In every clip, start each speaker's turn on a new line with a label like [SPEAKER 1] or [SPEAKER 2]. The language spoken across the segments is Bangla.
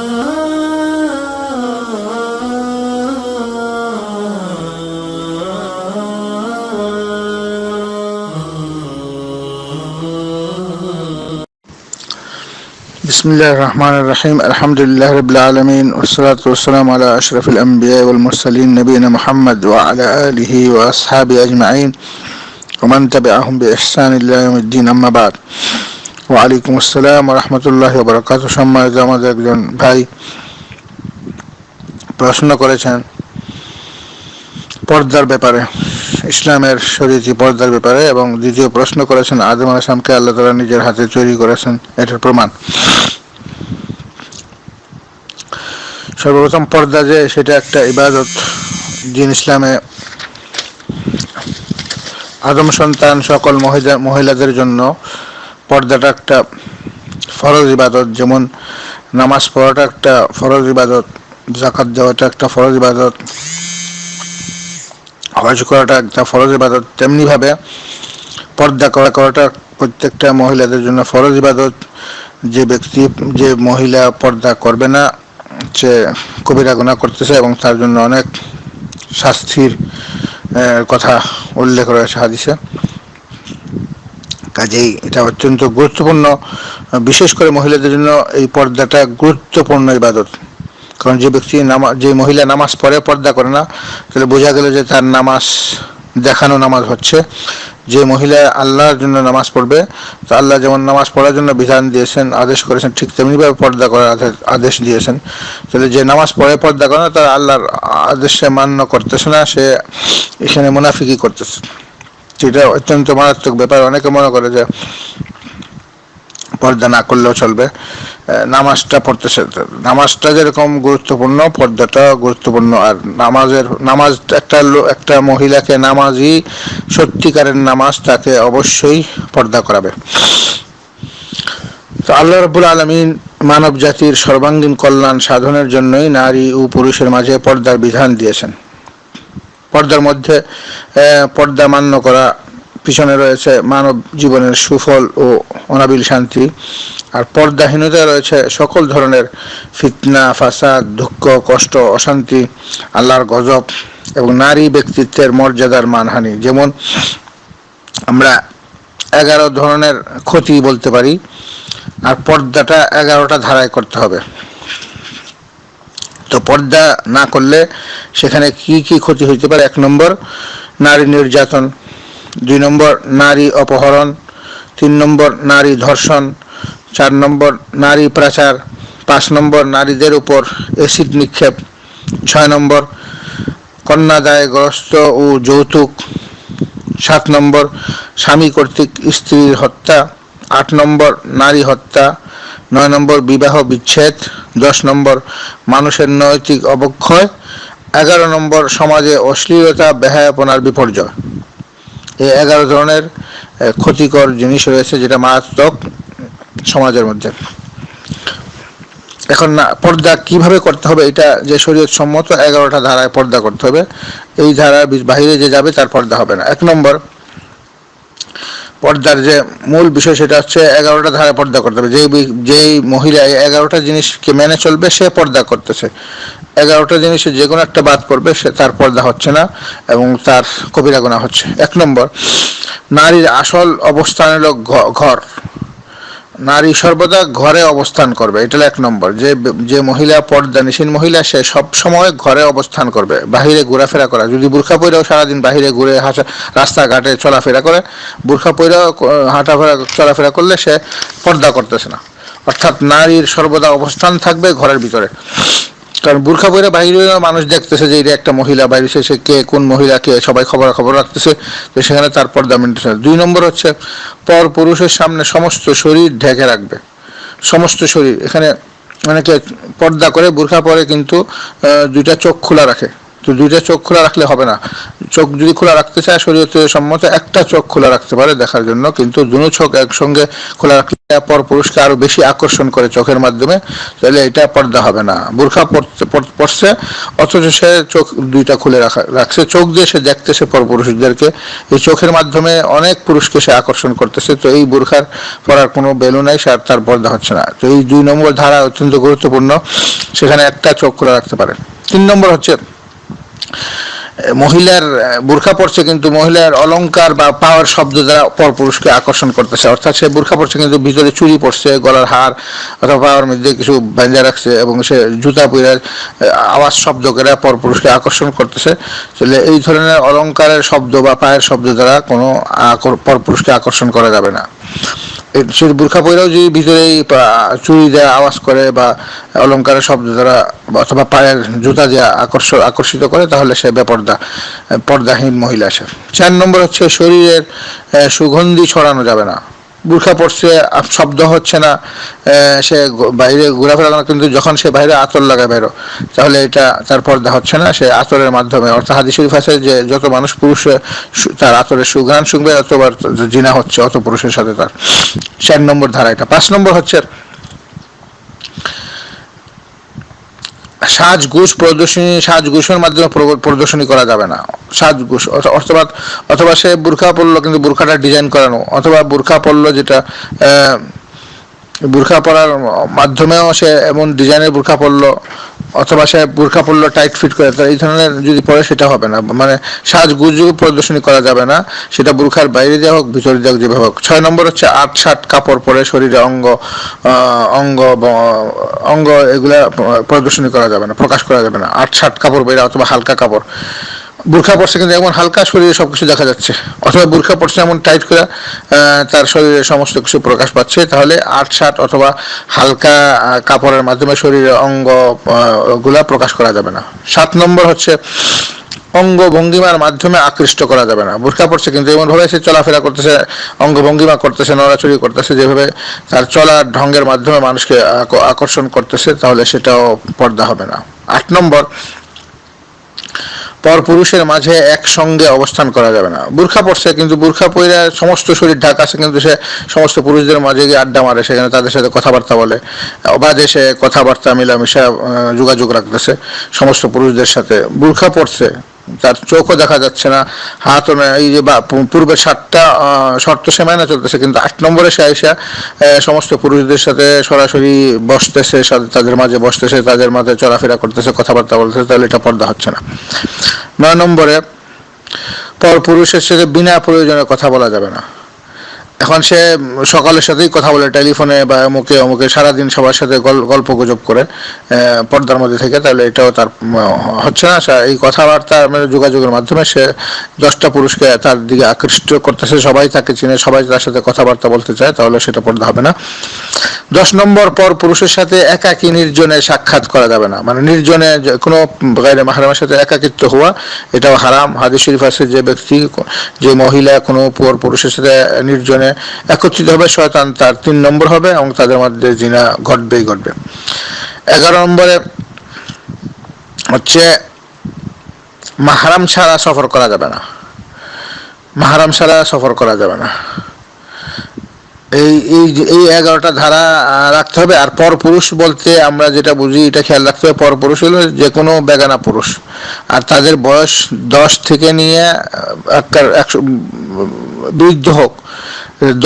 [SPEAKER 1] بسم الله الرحمن الرحيم الحمد لله رب العالمين والصلاة والسلام على أشرف الأنبياء والمرسلين نبينا محمد وعلى آله وأصحابه أجمعين ومن تبعهم بإحسان إلى يوم الدين أما بعد ওয়ালাইকুম আসসালাম রহমতুল্লাহ বরকাত সম্মানিত আমাদের একজন ভাই প্রশ্ন করেছেন পর্দার ব্যাপারে, ইসলামের শরীয়তি পর্দার ব্যাপারে এবং দ্বিতীয় প্রশ্ন করেছেন, আদম আলামকে আল্লাহ তালা নিজের হাতে তৈরি করেছেন, এটার প্রমাণ। সর্বপ্রথম পর্দা যে, সেটা একটা ইবাদত দিন ইসলামে আদম সন্তান সকল মহিলা মহিলাদের জন্য পর্দাটা একটা ফরজ ইবাদত, যেমন নামাজ পড়াটা একটা ফরজ ইবাদত জাকাত দেওয়াটা একটা ফরজ ইবাদত, হজ করাটা একটা ফরজ ইবাদত, তেমনিভাবে পর্দা করা করাটা প্রত্যেকটা মহিলাদের জন্য ফরজ ইবাদত। যে ব্যক্তি, যে মহিলা পর্দা করবে না, সে কবিরা গুণা করতেছে এবং তার জন্য অনেক শাস্তির কথা উল্লেখ রয়েছে হাদিসে। কাজেই এটা অত্যন্ত গুরুত্বপূর্ণ, বিশেষ করে মহিলাদের জন্য এই পর্দাটা গুরুত্বপূর্ণ ইবাদত। কারণ যে ব্যক্তি নামা, যে মহিলা নামাজ পড়ে পর্দা করে না, তাহলে বোঝা গেল যে তার নামাজ দেখানো নামাজ হচ্ছে। যে মহিলা আল্লাহর জন্য নামাজ পড়বে, তো আল্লাহ যেমন নামাজ পড়ার জন্য বিধান দিয়েছেন, আদেশ করেছেন, ঠিক তেমনিভাবে পর্দা করার আদেশ দিয়েছেন। তাহলে যে নামাজ পড়ে পর্দা করে না তার আল্লাহর আদেশে মান্য করতেছে না, সে এখানে মুনাফিকি করতেছে। সেটা অত্যন্ত মারাত্মক ব্যাপার। অনেকে মনে করে যে পর্দা না করলেও চলবে। নামাজটা পড়তেছে নামাজটা যেরকম গুরুত্বপূর্ণ, পর্দাটা গুরুত্বপূর্ণ। আর নামাজের নামাজ একটা একটা মহিলাকে নামাজই সত্যিকারের নামাজ তাকে অবশ্যই পর্দা করাবে। তো আল্লাহ রবুল আলমিন মানব জাতির সর্বাঙ্গীন কল্যাণ সাধনের জন্যই নারী ও পুরুষের মাঝে পর্দার বিধান দিয়েছেন। পর্দার মধ্যে পর্দা মান্য করা, পিছনে রয়েছে মানব জীবনের সুফল ও অনাবিল শান্তি। আর পর্দাহীনতা রয়েছে সকল ধরনের ফিতনা, ফাসাদ, দুঃখ, কষ্ট, অশান্তি, আল্লাহর গজব এবং নারী ব্যক্তিত্বের মর্যাদার মানহানি। যেমন আমরা এগারো ধরনের ক্ষতি বলতে পারি, আর পর্দাটা এগারোটা ধারায় করতে হবে। তো পর্দা না করলে সেখানে কি কি ক্ষতি হইতে পারে? এক নম্বর, নারী নির্যাতন। দুই নম্বর, নারী অপহরণ। তিন নম্বর, নারী ধর্ষণ। চার নম্বর, নারী প্রাচার পাঁচ নম্বর, নারীদের উপর অ্যাসিড নিক্ষেপ। ছয় নম্বর, কন্যাদায়গ্রস্ত ও যৌতুক। সাত নম্বর, স্বামী কর্তৃক স্ত্রীর হত্যা। আট নম্বর, নারী হত্যা। নয় নম্বর বিবাহ বিচ্ছেদ, দশ নম্বর মানুষের নৈতিক অবক্ষয়, এগারো নম্বর সমাজে অশ্লীলতা, বেহায়াপনার বিপর্যয়। এই এগারো ধরনের ক্ষতিকর জিনিস রয়েছে যেটা মারাত্মক সমাজের মধ্যে। এখন না, পর্দা কীভাবে করতে হবে এটা যে শরীয়ত সম্মত এগারোটা ধারায় পর্দা করতে হবে। এই ধারার বাহিরে যে যাবে তার পর্দা হবে না। এক নম্বর পর্দার যে মূল বিষয় সেটা হচ্ছে এগারোটা ধারে পর্দা করতে হবে। যেই যেই মহিলা এগারোটা জিনিসকে মেনে চলবে, সে পর্দা করতেছে। এগারোটা জিনিসে যে কোনো একটা বাদ পড়বে, সে তার পর্দা হচ্ছে না এবং তার কবিরা গোনা হচ্ছে। এক নম্বর, নারীর আসল অবস্থান হলো ঘর। নারী সর্বদা ঘরে অবস্থান করবে, এটা এক নম্বর। যে যে মহিলা পর্দা, নিশীন মহিলা, সে সব সময় ঘরে অবস্থান করবে। বাহিরে ঘোরাফেরা করা। যদি বুর্খা পইরাও সারাদিন বাহিরে ঘুরে হাসা রাস্তাঘাটে চলাফেরা করে, বুর্খা পইরাও হাঁটাফেরা, চলাফেরা করলে সে পর্দা করতেছে না। অর্থাৎ নারীর সর্বদা অবস্থান থাকবে ঘরের ভিতরে। কারণ বুর্খা পরে বাইরে মানুষ দেখতেছে যে এটা একটা মহিলা বাইরে সে কে, কোন মহিলা কে সবাই খবর খবর রাখতেছে। তো সেখানে তার পর্দা মেনটেন দুই নম্বর হচ্ছে, পর পুরুষের সামনে সমস্ত শরীর ঢেকে রাখবে। সমস্ত শরীর। এখানে অনেকে পর্দা করে, বুর্খা পরে কিন্তু দুইটা চোখ খোলা রাখে। তো দুইটা চোখ খোলা রাখলে হবে না। চোখ যদি খোলা রাখতে চায়, শরীয়তে সম্মত একটা চোখ খোলা রাখতে পারে দেখার জন্য, কিন্তু দুনো চোখ একসঙ্গে খোলা রাখলে পর পুরুষকে আরও বেশি আকর্ষণ করে চোখের মাধ্যমে, তাহলে এটা পর্দা হবে না। বোরখা পড়ছে, অথচ সে চোখ দুইটা খুলে রাখা, রাখছে। চোখ দিয়ে সে দেখতেছে পর পুরুষদেরকে। এই চোখের মাধ্যমে অনেক পুরুষকে সে আকর্ষণ করতেছে, তো এই বোরখার পড়ার কোনো বেলু নাই, সে আর তার পর্দা হচ্ছে না। তো এই দুই নম্বর ধারা অত্যন্ত গুরুত্বপূর্ণ, সেখানে একটা চোখ খোলা রাখতে পারে। তিন নম্বর হচ্ছে মহিলার বোরখা পড়ছে কিন্তু মহিলার অলংকার বা পাওয়ার শব্দ দ্বারা পরপুরুষকে আকর্ষণ করতেছে। অর্থাৎ সে বোরখা পড়ছে কিন্তু ভিতরে চুরি পড়ছে গলার হার অথবা পাওয়ার মধ্যে কিছু বাঁধা রাখছে এবং সে জুতা পরে আওয়াজ শব্দ করে পরপুরুষকে আকর্ষণ করতেছে। তাহলে এই ধরনের অলংকারের শব্দ বা পায়ের শব্দ দ্বারা কোনো পরপুরুষকে আকর্ষণ করা যাবে না। সে বুর্খা পরেও যদি ভিতরে চুরি দেওয়া আওয়াজ করে বা অলঙ্কারের শব্দ দ্বারা অথবা পায়ের জুতা দিয়ে আকর্ষ, আকর্ষিত করে, তাহলে সে বেপর্দা, পর্দাহীন মহিলা সে। চার নম্বর হচ্ছে শরীরের সুগন্ধি ছড়ানো যাবে না। বুর্খা পড়ছে শব্দ হচ্ছে না সে বাইরে ঘোরাফেরা করে কিন্তু যখন সে বাইরে আতর লাগায় বেরো তাহলে এটা তার পর্দা হচ্ছে না, সে আতরের মাধ্যমে। অর্থাৎ হাদিস শরীফ আছে যে, যত মানুষ পুরুষ তার আতরের সুগান শুনবে, অতবার জিনা হচ্ছে অত পুরুষের সাথে তার। চার নম্বর ধারা এটা। পাঁচ নম্বর হচ্ছে সাজগোষ প্রদর্শনী সাজগোষের মাধ্যমে প্রদর্শনী করা যাবে না। সাজগোষ অথ- অথবা অথবা সে বুরখা পরলো কিন্তু বুরখাটা ডিজাইন করানো, অথবা বুরখা পরলো যেটা বুরখা পরার মাধ্যমেও সে এমন ডিজাইনের বুরখা পরলো অথবা সে বুরখা পরলো টাইট ফিট করে তো এই ধরনের যদি পরে সেটা হবে না। মানে সাজগুজ প্রদর্শনী করা যাবে না, সেটা বুরখার বাইরে দেওয়া হোক, ভিতরে দেওয়া হোক, যেভাবে হোক। ছয় নম্বর হচ্ছে আট ষাট কাপড় পরে শরীরে অঙ্গ অঙ্গ অঙ্গ এগুলা প্রদর্শনী করা যাবে না, প্রকাশ করা যাবে না। আট ষাট কাপড় বেরা অথবা হালকা কাপড়। বুরখা পড়ছে কিন্তু এমন হালকা শরীরে সবকিছু দেখা যাচ্ছে। অথবা বুরখা পড়ছে এমন টাইট করে তার শরীরে সমস্ত কিছু প্রকাশ পাচ্ছে, তাহলে আট শার্ট অথবা হালকা কাপড়ের মাধ্যমে শরীরের অঙ্গগুলা প্রকাশ করা যাবে না। সাত নম্বর হচ্ছে অঙ্গ ভঙ্গিমার মাধ্যমে আকৃষ্ট করা যাবে না। বুরখা পড়ছে কিন্তু এমন ভাবে সে চলাফেরা করতেছে, অঙ্গ ভঙ্গিমা করতেছে, নড়াচড়ি করতেছে, যেভাবে তার চলার ঢঙ্গের মাধ্যমে মানুষকে আক- আকর্ষণ করতেছে, তাহলে সেটাও পর্দা হবে না। আট নম্বর পর পুরুষের মাঝে একসঙ্গে অবস্থান করা যাবে না। বুর্খা পড়ছে, কিন্তু বুর্খা পরে সমস্ত শরীর ঢাকা আছে, কিন্তু সে সমস্ত পুরুষদের মাঝে গিয়ে আড্ডা মারে, সেখানে তাদের সাথে কথাবার্তা বলে। বাজে সে কথাবার্তা, মিলামিশা যোগাযোগ রাখতেছে সমস্ত পুরুষদের সাথে। বুর্খা পড়ছে তার চোখও দেখা যাচ্ছে না। হাতও এই যে পূর্বে সাতটা শর্ত সে না চলতেছে, কিন্তু আট নম্বরে সে আইসা সমস্ত পুরুষদের সাথে সরাসরি বসতেছে তাদের মাঝে বসতেছে, তাদের মাঝে চলাফেরা করতেছে, কথাবার্তা বলতেছে, তাহলে এটা পর্দা হচ্ছে না। নয় নম্বরে, পর পুরুষের সাথে বিনা প্রয়োজনে কথা বলা যাবে না। এখন সে সকালের সাথেই কথা বলে টেলিফোনে বা অমুকে অমুকে সারাদিন সবার সাথে গল্প গুজব করে পর্দার মধ্যে থেকে, তাহলে এটাও তার হচ্ছে না? এই কথাবার্তা মানে যোগাযোগের মাধ্যমে সে দশটা পুরুষকে তার দিকে আকৃষ্ট করতেছে, সবাই তাকে চিনে, সবাই তার সাথে কথাবার্তা বলতে চায়, তাহলে সেটা পর্দা হবে না। দশ নম্বর পর পুরুষের সাথে একাকী নির্জনে সাক্ষাৎ করা যাবে না। মানে নির্জনে কোনো গাইরে মাহারামের সাথে একাকিত্ব হওয়া, এটাও হারাম। হাদিস শরীফ আছে যে ব্যক্তি, যে মহিলা কোনো পর পুরুষের সাথে নির্জনে একত্রিত হবে, শয়তান তার তিন নম্বর হবে এবং তাদের মধ্যে জিনা ঘটবেই ঘটবে। এগারো নম্বরে হচ্ছে, মাহারাম ছাড়া সফর করা যাবে না। মাহারাম ছাড়া সফর করা যাবে না। এই এই এই এগারোটা ধারা রাখতে হবে। আর পর পুরুষ বলতে আমরা যেটা বুঝি, এটা খেয়াল রাখতে হবে, পর পুরুষ হলো যে কোনো বেগানা পুরুষ। আর তাদের বয়স দশ থেকে নিয়ে একশো বৃদ্ধ হোক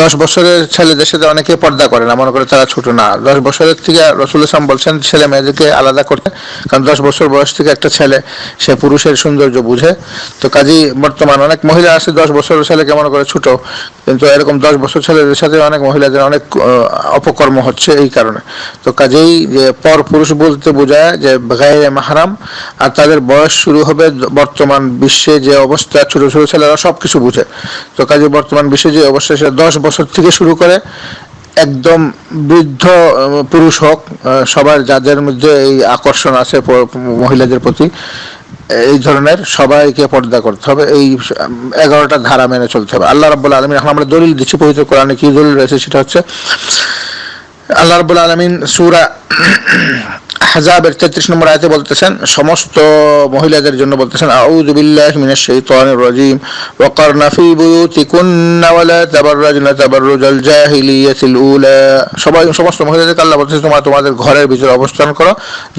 [SPEAKER 1] দশ বছরের ছেলেদের সাথে অনেকে পর্দা করে না, মনে করে তারা ছোট না। দশ বছরের থেকে রসুল ইসলাম বলছেন, ছেলে মেয়েদেরকে আলাদা করতে। কারণ দশ বছর বয়স থেকে একটা ছেলে, সে পুরুষের সৌন্দর্য বুঝে। তো কাজেই বর্তমান অনেক মহিলা আছে, দশ বছরের ছেলেকে মনে করে ছোট। কিন্তু এরকম দশ বছর ছেলেদের সাথে অনেক মহিলাদের অনেক অপকর্ম হচ্ছে এই কারণে। তো কাজেই যে পর পুরুষ বলতে বোঝায় যে গায়ে মাহারাম, আর তাদের বয়স শুরু হবে বর্তমান বিশ্বে যে অবস্থা, ছোট ছোট ছেলেরা সব কিছু বুঝে। তো কাজে বর্তমান বিশ্বে যে অবস্থা, সেটা দশ বছর থেকে শুরু করে একদম বৃদ্ধ পুরুষ হোক সবার যাদের মধ্যে এই আকর্ষণ আছে মহিলাদের প্রতি, এই ধরনের সবাইকে পর্দা করতে হবে। এই এগারোটা ধারা মেনে চলতে হবে। আল্লাহ রাব্বুল আলমিন, এখন আমরা দলিল দিচ্ছি, পবিত্র কোরআনে কি দলিল রয়েছে সেটা হচ্ছে, আল্লাহ রাব্বুল আলমিন সুরা হাজাবের তেত্রিশ নম্বর আয়তে বলতেছেন, সমস্ত মহিলাদের জন্য বলতেছেন, আউযু বিল্লাহি মিনাশ রাজিম, ওয়াকারনা ফি বুয়ুতিকুন্না ওয়ালা তাবাররাজনা তাবাররুজাল জাহিলিয়াতিল উলা। সবাই, সমস্ত মহিলাদেরকে আল্লাহ বলতেছে, তোমরা তোমাদের ঘরের ভিতরে অবস্থান করো,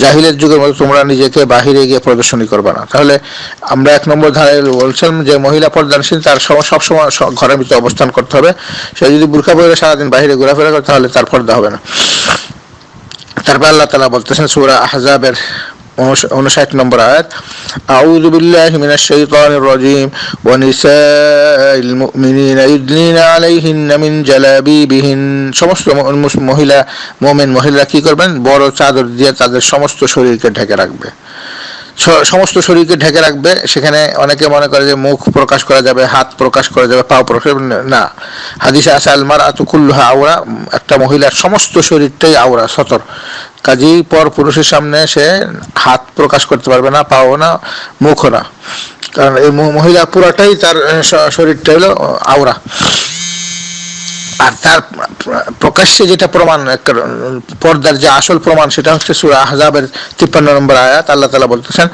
[SPEAKER 1] জাহিলের যুগের মতো তোমরা নিজেকে বাহিরে গিয়ে প্রদর্শনী করবে না। তাহলে আমরা এক নম্বর ধারে বলছিলাম যে, মহিলা পর্দানশীল, তার সব সবসময় ঘরের ভিতরে অবস্থান করতে হবে। সে যদি বুরখা পরে সারাদিন বাইরে ঘোরাফেরা করে, তাহলে তার পর্দা হবে না। তারপর আল্লাহ তালা বলতেছেন সুরা আহজাবের উনষাট নম্বর আয়াত أعوذ بالله من الشيطان الرجيم ونساء المؤمنين يدنين عليهن من جلابيبهن সমস্ত ম- মুস- মহিলা মোমেন মহিলা কি করবেন বড় চাদর দিয়ে তাদের সমস্ত শরীরকে ঢেকে রাখবে স- সমস্ত শরীরকে ঢেকে রাখবে, সেখানে অনেকে মনে করে যে মুখ প্রকাশ করা যাবে, হাত প্রকাশ করা যাবে পা প্রকাশ না। হাদিসে আছে আলমার আতুকুল্লুহা আওরা, একটা মহিলার সমস্ত শরীরটাই আওরা, সতর। কাজেই পর পুরুষের সামনে সে হাত প্রকাশ করতে পারবে না, পাও না, মুখও না। কারণ এই মহিলা পুরাটাই তার শরীরটা হলো আওরা। তার প্রকাশ্যে যেটা প্রমাণ পর্দার যে আসল প্রমাণ সেটা হচ্ছে সূরা আহজাবের 53 নম্বর আয়াত। আল্লাহ তালা বলতেছেন,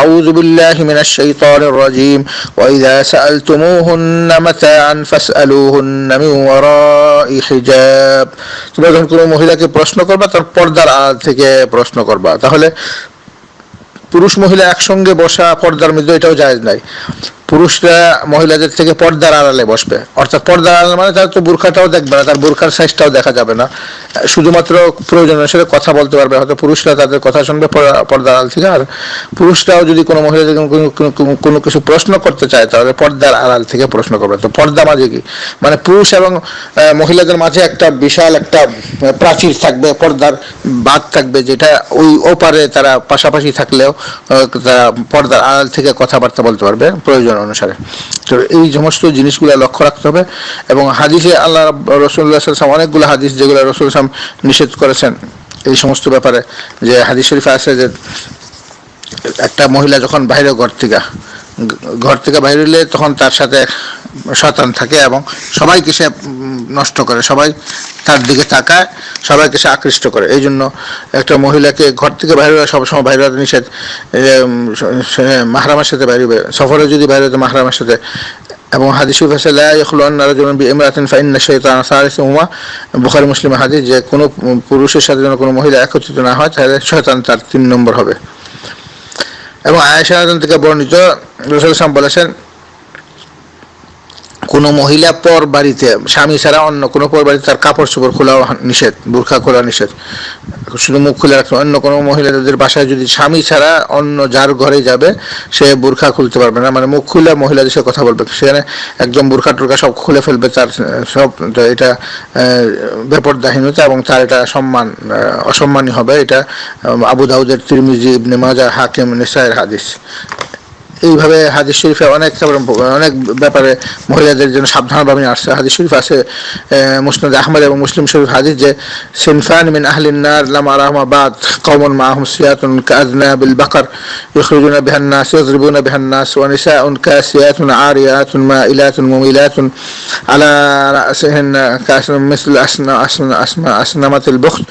[SPEAKER 1] আউযু বিল্লাহি মিনাশ শাইতানির রাজীম, ওয়া ইযা সাআলতুমুহুন্না মাতাআন ফাসআলুহুন্না মিন ওয়ারাই হিজাব। তোমরা যখন কোনো মহিলাকে প্রশ্ন করবা, তার পর্দার আড়াল থেকে প্রশ্ন করবা। তাহলে পুরুষ মহিলা একসঙ্গে বসা পর্দার মধ্যে এটাও জায়েজ নাই। পুরুষরা মহিলাদের থেকে পর্দার আড়ালে বসবে। অর্থাৎ পর্দার আড়ালে মানে তার তো বোরখাটাও দেখবে না, তার বোরখার সাইজটাও দেখা যাবে না। শুধুমাত্র প্রয়োজন অনুসারে কথা বলতে পারবে, হয়তো পুরুষরা তাদের কথা শুনবে পর- পর্দার আড়াল থেকে। আর পুরুষরাও যদি কোনো মহিলাদের কোনো কিছু প্রশ্ন করতে চায়, তাহলে পর্দার আড়াল থেকে প্রশ্ন করবে। তো পর্দা মাঝে কি? মানে পুরুষ এবং মহিলাদের মাঝে একটা বিশাল একটা প্রাচীর থাকবে, পর্দার বাদ থাকবে, যেটা ওই ওপারে তারা পাশাপাশি থাকলেও তারা পর্দার আড়াল থেকে কথাবার্তা বলতে পারবে। প্রয়োজন অনুসারে। তো এই সমস্ত জিনিসগুলো লক্ষ্য রাখতে হবে এবং হাদিসে আল্লাহ রসুল্লাহ অনেকগুলো হাদিস যেগুলো রসুল সাম নিষেধ করেছেন। এই সমস্ত ব্যাপারে যে হাদিস শরীফে আছে যে একটা মহিলা যখন বাইরে ঘর থেকে ঘর থেকে বাইরে হলে তখন তার সাথে শতান থাকে এবং সবাইকে সে নষ্ট করে সবাই তার দিকে তাকায় সবাইকে সে আকৃষ্ট করে। এই জন্য একটা মহিলাকে ঘর থেকে বাইরে সবসময় বাইরে নিষেধ। উম, মাহরামের সাথে বাইরে। সফরে যদি বাইরে হতো মাহরামের সাথে। এবং হাদিস আছে শাইতানা সালিসুহুমা। বুখারী মুসলিম হাদিস যে কোনো পুরুষের সাথে যেন কোনো মহিলা একত্রিত না হয় তাহলে শয়তান তার তিন নম্বর হবে। এবং আয়েশা থেকে বর্ণিত রসুল সাম বলেছেন কোনো মহিলা পর বাড়িতে স্বামী ছাড়া অন্য কোনো পর বাড়িতে তার কাপড় চোপড় খোলা নিষেধ, বোরখা খোলা নিষেধ। শুধু মুখ খুলে রাখতে অন্য কোনো মহিলা তাদের বাসায় যদি স্বামী ছাড়া অন্য যার ঘরে যাবে, সে বোরখা খুলতে পারবে না। মানে মুখ খুলে মহিলাদের সাথে কথা বলবে, সেখানে একদম বোরখা টোরখা সব খুলে ফেলবে তার, সব এটা বেপরদাহীনতা এবং তার এটা সম্মান অসম্মানী হবে। এটা আবু দাউদের তিরমিজি, ইবনে মাজা হাকিম, নিসাইয়ের হাদিস। এইভাবে হাদিস শরীফে অনেক অনেক ব্যাপারে মহিলাদের জন্য সাবধানভাবে আসছে হাদিস শরীফ আছে মুসনাদ আহমদ এবং মুসলিম শরীফ হাদিস যে সিনফান মিন আহলিন নার লাম আরাহমা বাদ কওমুন মাহুম সিয়াতুন কাযনা বিল বাকর يخرجون بها الناس يضربون بها الناس ونساء كاسيات عاريات مائلات مميلات على رأسهن كاس مثل أسن أسن أسن أسنمة البخت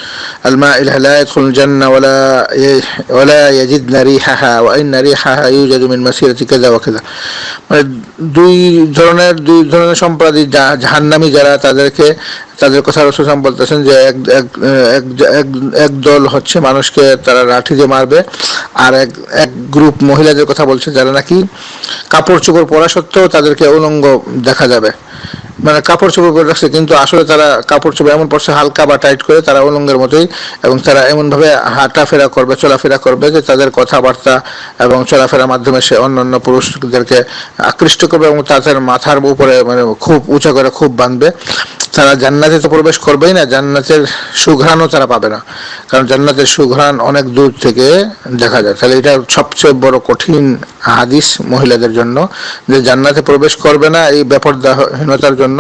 [SPEAKER 1] المائلة لا يدخل الجنة ولا ي- ولا يجدن ريحها وإن ريحها يوجد من ফিরাতি কাজা ওয়াকেজা মানে দুই ধরনের দুই ধরনের সম্প্রদায় জাহান্নামি যারা, তাদেরকে, তাদের কথা রসুলাম বলতেছেন যে এক এক এক এক দল হচ্ছে মানুষকে তারা লাঠি দিয়ে মারবে। আর এক এক গ্রুপ মহিলাদের কথা বলছে, যারা নাকি কাপড় চোপড় পরা সত্ত্বেও তাদেরকে অলঙ্গ দেখা যাবে। মানে কাপড় চোপড় করে রাখছে, কিন্তু আসলে তারা কাপড় চোপড় এমন পড়ছে হালকা বা টাইট করে, তারা উলঙ্গের মতোই, এবং তারা এমনভাবে হাঁটাফেরা করবে, চলাফেরা করবে যে তাদের কথাবার্তা এবং চলাফেরার মাধ্যমে সে অন্য অন্য পুরুষদেরকে আকৃষ্ট করবে এবং তাদের মাথার উপরে মানে খুব উঁচা করে খুব বাঁধবে। তারা জান্নাতে তো প্রবেশ করবেই না, জান্নাতের সুঘ্রাণও তারা পাবে না। কারণ জান্নাতের সুঘ্রাণ অনেক দূর থেকে দেখা যায়। তাহলে এটা সবচেয়ে বড় কঠিন হাদিস মহিলাদের জন্য, যে জান্নাতে প্রবেশ করবে না এই ব্যাপারহীনতার জন্য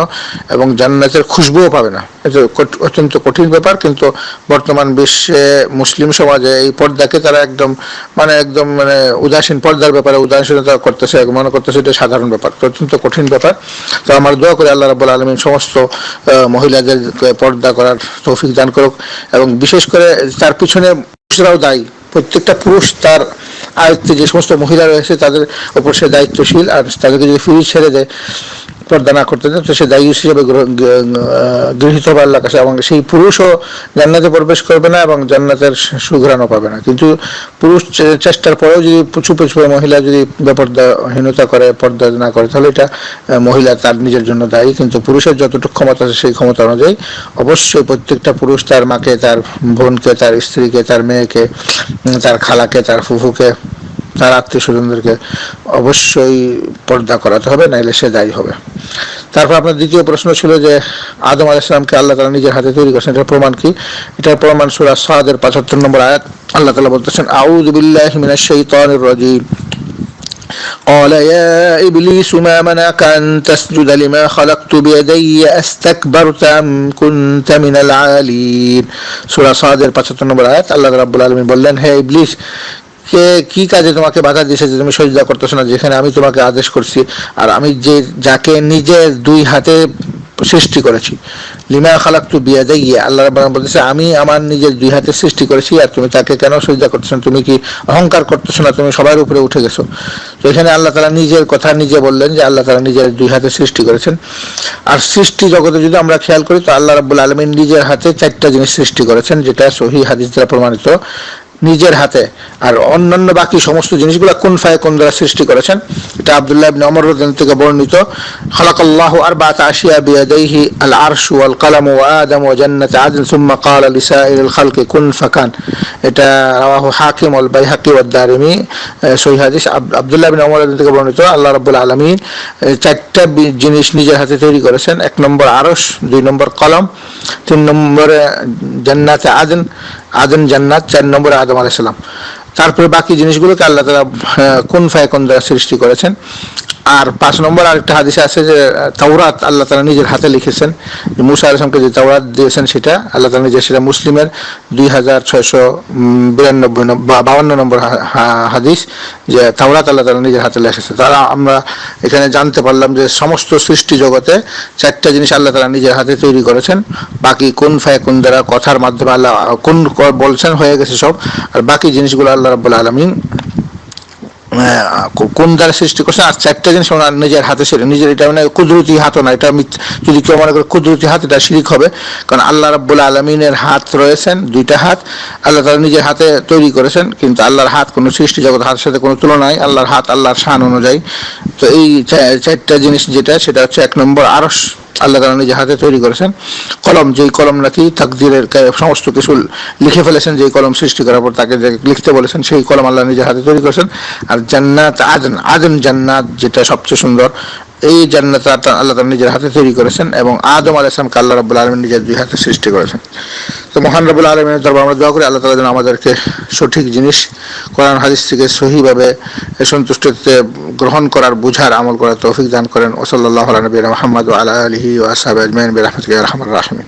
[SPEAKER 1] এবং জান্নাতের খুশবুও পাবে না। অত্যন্ত কঠিন ব্যাপার, কিন্তু বর্তমান বিশ্বে মুসলিম সমাজে এই পর্দাকে তারা একদম মানে একদম মানে উদাসীন পর্দার ব্যাপারে উদাসীনতা করতেছে, মনে করতেছে এটা সাধারণ ব্যাপার। অত্যন্ত কঠিন ব্যাপার। তো আমার দোয়া করে আল্লাহ রাবুল আলমিন সমস্ত মহিলাদের পর্দা করার তৌফিক দান করুক এবং বিশেষ করে তার পিছনে পুরুষরাও দায়ী। প্রত্যেকটা পুরুষ তার আয়ত্তে যে সমস্ত মহিলা রয়েছে তাদের উপর সে দায়িত্বশীল আর তাদেরকে যদি ফিরি ছেড়ে দেয় পর্দা না করতে তো সে দায়ী হিসেবে গৃহীত হবে আল্লাহ কাছে এবং সেই পুরুষও জান্নাতে প্রবেশ করবে না এবং জান্নাতের সুঘ্রাণও পাবে না। কিন্তু পুরুষ চেষ্টার পরেও যদি চুপে চুপে মহিলা যদি বেপর্দাহীনতা করে, পর্দা না করে, তাহলে এটা মহিলা তার নিজের জন্য দায়ী। কিন্তু পুরুষের যতটুকু ক্ষমতা আছে সেই ক্ষমতা অনুযায়ী অবশ্যই প্রত্যেকটা পুরুষ তার মাকে, তার বোনকে, তার স্ত্রীকে, তার মেয়েকে তার খালাকে, তার ফুফুকে তার আত্মীয় স্বজনদেরকে অবশ্যই পর্দা করাতে হবে নাইলে সে দায়ী হবে তারপর আপনার দ্বিতীয় প্রশ্ন ছিল যে আদম আলাইসলামকে আল্লাহ তালা নিজের হাতে তৈরি করেছেন এটার প্রমাণ কি এটার প্রমাণ সুরা সাদের পঁচাত্তর নম্বর আয়াত আল্লাহ তালা বলতেছেন আউদ বিল্লাহ মিনাশ শাইতানির রাজিম قال يا إبليس ما منعك أن تسجد لما خلقت بيدي أستكبرت أم كنت من العالين سورة صادر 75 নম্বর আয়াত আল্লাহ রাব্বুল আলামিন বললেন হে ইবলিস কে কি কাজে তোমাকে বাধা দিয়েছে যে তুমি সজদা করতেছো না? যেখানে আমি তোমাকে আদেশ করছি। আর আমি যে, যাকে নিজের দুই হাতে সৃষ্টি করেছি। লিমা খালাক তু বিয়া দেয় আল্লাহ রাব্বুল আলামিন বলতেছে, আমি আমার নিজের দুই হাতে সৃষ্টি করেছি আর তুমি তাকে কেন সজদা করতেছো? তুমি কি অহংকার করতেছো না? তুমি সবার উপরে উঠে গেছো? তো এখানে আল্লাহ তালা নিজের কথা নিজে বললেন যে, আল্লাহ তালা নিজের দুই হাতে সৃষ্টি করেছেন। আর সৃষ্টি জগতে যদি আমরা খেয়াল করি, তো আল্লাহ রাব্বুল আলমিন নিজের হাতে চারটা জিনিস সৃষ্টি করেছেন, যেটা সহি হাদিস দ্বারা প্রমাণিত। নিজের হাতে। আর অন্যান্য বাকি সমস্ত জিনিসগুলো কোন ফায় কোন দ্বারা সৃষ্টি করেছেন, এটা আব্দুল্লাহ ইবনে ওমর থেকে বর্ণিত। খালাকাল্লাহু আরবাআত আশিয়া বিয়াদাইহি আল আরশু ওয়াল কলাম ওয়া আদম ওয়া জান্নাত আদন সুম্মা ক্বালা লিসাইরিল খালকি কুন ফাকান। এটা রাওয়াহু হাকিম ওয়াল বাইহাকি ওয়াদ দারিমি সহিহ হাদিস আব- আব্দুল্লাহ ইবনে ওমর থেকে বর্ণিত। আল্লাহ রাব্বুল আলামিন চারটা জিনিস নিজের হাতে তৈরি করেছেন। এক নম্বর আরশ, দুই নম্বর কলম তিন নম্বরে জান্নাতে আদন আদন জান্নাত, চার নম্বরে আদম আলাইসাল্লাম তারপরে বাকি জিনিসগুলোকে আল্লাহ তালা কোন ফায় কোন দ্বারা সৃষ্টি করেছেন? আর পাঁচ নম্বর আরেকটা হাদিসে আছে যে, তাওরাত আল্লাহ তালা নিজের হাতে লিখেছেন। মুসা আলাইসলামকে যে তাওরাত দিয়েছেন সেটা, আল্লাহ তালা নিজে সেটা মুসলিমের দুই হাজার ছয়শো বিরানব্বই বাউান্ন নম্বর হাদিস যে তাওরাত আল্লাহ তালা নিজের হাতে লিখেছে। তারা আমরা এখানে জানতে পারলাম যে সমস্ত সৃষ্টি জগতে চারটা জিনিস আল্লাহ তালা নিজের হাতে তৈরি করেছেন। বাকি কোন ফায় কোন দ্বারা কথার মাধ্যমে আল্লাহ, কোন বলছেন হয়ে গেছে সব। আর বাকি জিনিসগুলো আল্লাহ রাব্বুল আলমিন কোন দ্বারা সৃষ্টি করছেন আর চারটা জিনিস ওনার নিজের হাতে ছিল নিজের এটা মানে কুদরতি হাতও না, এটা যদি কেউ মনে করে কুদরতি হাত, এটা শিরিক হবে। কারণ আল্লাহ রাব্বুল আলমিনের হাত রয়েছেন, দুইটা হাত। আল্লাহ তারা নিজের হাতে তৈরি করেছেন, কিন্তু আল্লাহর হাত কোনো সৃষ্টি জগৎ হাতের সাথে কোনো তুলনা নাই আল্লাহর হাত আল্লাহর শান অনুযায়ী। তো এই চারটা জিনিস যেটা, সেটা হচ্ছে এক নম্বর আরস আল্লাহ তালা নিজে হাতে তৈরি করেছেন। কলম, যেই কলম নাকি তাকদিরের সমস্ত কিছু লিখে ফেলেছেন, যেই কলম সৃষ্টি করার পর তাকে লিখতে বলেছেন, সেই কলম আল্লাহ নিজে হাতে তৈরি করেছেন। আর জান্নাত আদন আদন জান্নাত যেটা সবচেয়ে সুন্দর এই জান্নাত আল্লাহ তালা নিজের হাতে তৈরি করেছেন এবং আদম আলাইসলামকে আল্লাহ রবুল আলমিন নিজের দুই হাতে সৃষ্টি করেছেন। তো মহান রবুল আলমিনের দরবার আমরা দোয়া করি, আল্লাহ তালা যেন আমাদেরকে সঠিক জিনিস, কোরআন, হাদিস থেকে সহিভাবে সন্তুষ্টতে গ্রহণ করার, বুঝার, আমল করার তৌফিক দান করেন। ওসল্লাহ নবীর মহম্মদ আল্লাহ আলহি ও আসাব আজমাইন। বিরহমতিক রহমান রাহমিন।